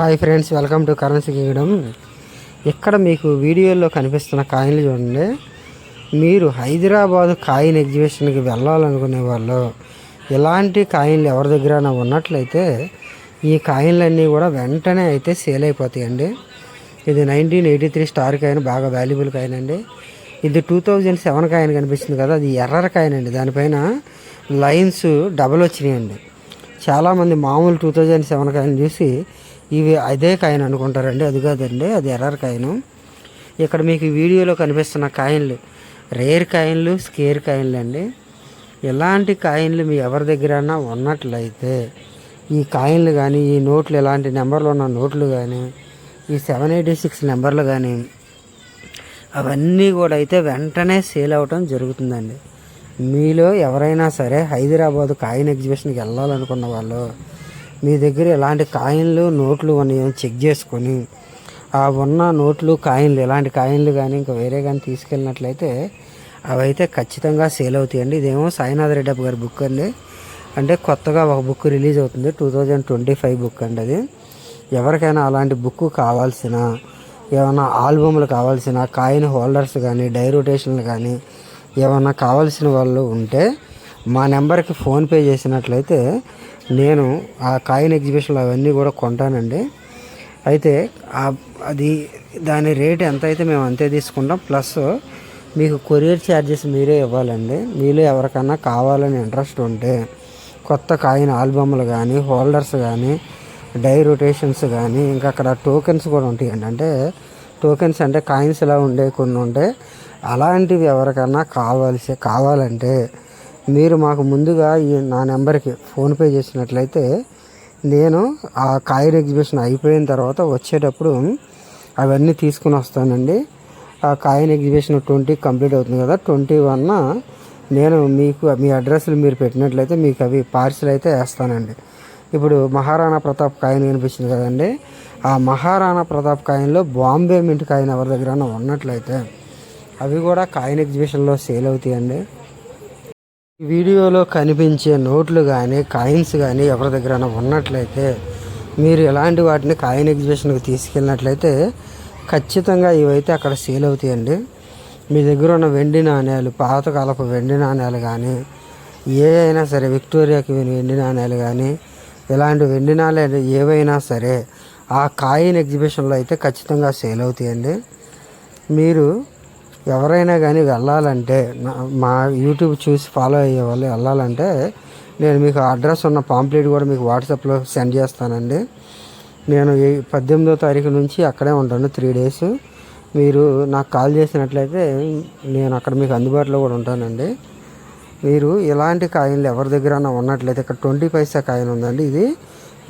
Hi friends welcome to currency kingdom ఇక్కడ మీకు వీడియోలో కనిపిస్తున్న కాయిన్లు చూడండి. మీరు హైదరాబాద్ కాయిన్ ఎగ్జిబిషన్కి వెళ్ళాలనుకునే వాళ్ళు ఇలాంటి కాయిన్లు ఎవరి దగ్గర ఉన్నట్లయితే ఈ కాయిన్లన్నీ కూడా వెంటనే అయితే సేల్ అయిపోతాయండి. ఇది nineteen eighty three star coin బాగా వాల్యుబుల్ కాయిన్ అండి. ఇది టూ థౌజండ్ సెవెన్ కాయిన్ కనిపిస్తుంది కదా అది ఎర్ర కాయిన్ అండి. దానిపైన లైన్స్ డబల్ వచ్చినాయండి. చాలామంది మామూలు టూ థౌజండ్ సెవెన్ కాయిన్ చూసి ఇవి అదే కాయిన్ అనుకుంటారండి అది కాదండి అది ఎర్రర్ కాయిన్. ఇక్కడ మీకు వీడియోలో కనిపిస్తున్న కాయిన్లు రేర్ కాయిన్లు స్కేర్ కాయిన్లు అండి. ఇలాంటి కాయిన్లు మీ ఎవరి దగ్గరైనా ఉన్నట్లయితే ఈ కాయిన్లు కానీ ఈ నోట్లు ఇలాంటి నెంబర్లు ఉన్న నోట్లు కానీ ఈ సెవెన్ ఎయిటీ సిక్స్ నెంబర్లు కానీ అవన్నీ కూడా అయితే వెంటనే సేల్ అవ్వటం జరుగుతుందండి. మీలో ఎవరైనా సరే హైదరాబాద్ కాయిన్ ఎగ్జిబిషన్కి వెళ్ళాలనుకున్న వాళ్ళు మీ దగ్గర ఎలాంటి కాయిన్లు నోట్లు ఉన్నాయో చెక్ చేసుకొని ఆ ఉన్న నోట్లు కాయిన్లు ఎలాంటి కాయిన్లు కానీ ఇంకా వేరే కానీ తీసుకెళ్ళినట్లయితే అవైతే ఖచ్చితంగా సేల్ అవుతాయండి. ఇదేమో సాయినాథ్ రెడ్డప్ప గారి బుక్ అండి. అంటే కొత్తగా ఒక బుక్ రిలీజ్ అవుతుంది two thousand twenty five book అండి అది. ఎవరికైనా అలాంటి బుక్ కావాల్సిన ఏమైనా ఆల్బమ్లు కావాల్సిన కాయిన్ హోల్డర్స్ కానీ డై రొటేషన్లు కానీ ఏమైనా కావాల్సిన వాళ్ళు ఉంటే మా నెంబర్కి ఫోన్పే చేసినట్లయితే నేను ఆ కాయిన్ ఎగ్జిబిషన్లో అవన్నీ కూడా కొంటానండి. అయితే అది దాని రేట్ ఎంత అయితే మేము అంతే తీసుకుంటాం ప్లస్ మీకు కొరియర్ ఛార్జెస్ మీరే ఇవ్వాలండి. మీలో ఎవరికన్నా కావాలని ఇంట్రెస్ట్ ఉంటే కొత్త కాయిన్ ఆల్బమ్లు కానీ హోల్డర్స్ కానీ డై రొటేషన్స్ కానీ ఇంకా అక్కడ టోకెన్స్ కూడా ఉంటాయండి. అంటే టోకెన్స్ అంటే కాయిన్స్ ఇలా ఉండే కొన్ని ఉంటాయి అలాంటివి ఎవరికన్నా కావాల్సి కావాలంటే మీరు మాకు ముందుగా ఈ నా నెంబర్కి ఫోన్పే చేసినట్లయితే నేను ఆ కాయిన్ ఎగ్జిబిషన్ అయిపోయిన తర్వాత వచ్చేటప్పుడు అవన్నీ తీసుకుని వస్తానండి. ఆ కాయిన్ ఎగ్జిబిషన్ ట్వంటీ కంప్లీట్ అవుతుంది కదా ట్వంటీ వన్న నేను మీకు మీ అడ్రస్లు మీరు పెట్టినట్లయితే మీకు అవి పార్సిల్ అయితే వేస్తానండి. ఇప్పుడు మహారాణా ప్రతాప్ కాయిన్ కనిపించింది కదండి. ఆ మహారాణా ప్రతాప్ కాయిన్లో బాంబే మింట్ కాయిన్ ఎవరి దగ్గర ఉన్నట్లయితే అవి కూడా కాయిన్ ఎగ్జిబిషన్లో సేల్ అవుతాయండి. వీడియోలో కనిపించే నోట్లు కానీ కాయిన్స్ కానీ ఎవరి దగ్గర ఉన్నట్లయితే మీరు ఎలాంటి వాటిని కాయిన్ ఎగ్జిబిషన్కి తీసుకెళ్ళినట్లయితే ఖచ్చితంగా ఇవైతే అక్కడ సేల్ అవుతాయండి. మీ దగ్గర ఉన్న వెండి నాణ్యాలు పాతకాలపు వెండి నాణ్యాలు కానీ ఏ అయినా సరే విక్టోరియాకి వెండి నాణ్యాలు కానీ ఇలాంటి వెండి నాణ్యాలు ఏవైనా సరే ఆ కాయిన్ ఎగ్జిబిషన్లో అయితే ఖచ్చితంగా సేల్ అవుతాయండి. మీరు ఎవరైనా కానీ వెళ్ళాలంటే మా యూట్యూబ్ చూసి ఫాలో అయ్యే వాళ్ళు వెళ్ళాలంటే నేను మీకు అడ్రస్ ఉన్న పాంప్లెట్ కూడా మీకు వాట్సాప్లో సెండ్ చేస్తానండి. నేను ఈ పద్దెనిమిదో తారీఖు నుంచి అక్కడే ఉంటాను త్రీ డేస్. మీరు నాకు కాల్ చేసినట్లయితే నేను అక్కడ మీకు అందుబాటులో కూడా ఉంటానండి. మీరు ఇలాంటి కాయిన్లు ఎవరి దగ్గర ఉన్నట్లయితే ఇక్కడ ట్వంటీ పైసా కాయిన్ ఉందండి. ఇది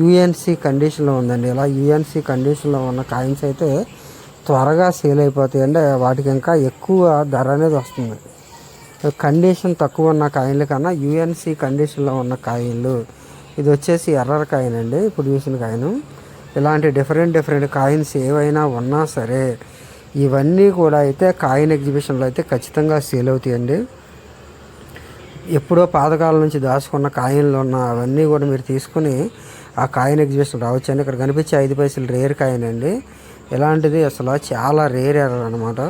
యుఎన్సి కండిషన్లో ఉందండి. ఇలా యుఎన్సి కండిషన్లో ఉన్న కాయిన్స్ అయితే త్వరగా సేల్ అయిపోతాయి అంటే వాటికి ఇంకా ఎక్కువ ధర అనేది వస్తుంది. కండిషన్ తక్కువ ఉన్న కాయిన్ల కన్నా యుఎన్సి కండిషన్లో ఉన్న కాయిన్లు ఇది వచ్చేసి ఎర్రర్ కాయిన్ అండి ఇప్పుడు చూసిన కాయిన్. ఇలాంటి డిఫరెంట్ డిఫరెంట్ కాయిన్స్ ఏవైనా ఉన్నా సరే ఇవన్నీ కూడా అయితే కాయిన్ ఎగ్జిబిషన్లో అయితే ఖచ్చితంగా సేల్ అవుతాయండి. ఎప్పుడో పాతకాలం నుంచి దాచుకున్న కాయిన్లు ఉన్న అవన్నీ కూడా మీరు తీసుకుని ఆ కాయిన్ ఎగ్జిబిషన్ రావచ్చు అండి. ఇక్కడ కనిపించే ఐదు పైసలు రేర్ కాయిన్ అండి. ఇలాంటిది అసలు చాలా రేర్ ఎర్రర్ అనమాట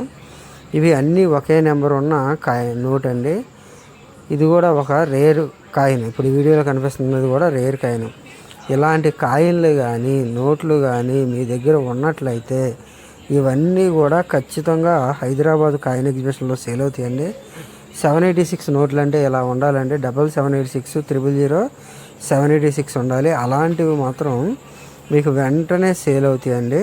ఇవి అన్నీ ఒకే నెంబర్ ఉన్న కాయిన్ నోట్ అండి. ఇది కూడా ఒక రేర్ కాయిన్. ఇప్పుడు వీడియోలో కనిపిస్తున్నది కూడా రేర్ కాయిన్. ఇలాంటి కాయిన్లు కానీ నోట్లు కానీ మీ దగ్గర ఉన్నట్లయితే ఇవన్నీ కూడా ఖచ్చితంగా హైదరాబాద్ కాయిన్ ఎగ్జిబిషన్లో సేల్ అవుతాయండి. సెవెన్ ఎయిటీ సిక్స్ నోట్లు అంటే ఇలా ఉండాలండి. Double seven eighty six triple zero seven eighty six ఉండాలి. అలాంటివి మాత్రం మీకు వెంటనే సేల్ అవుతాయండి.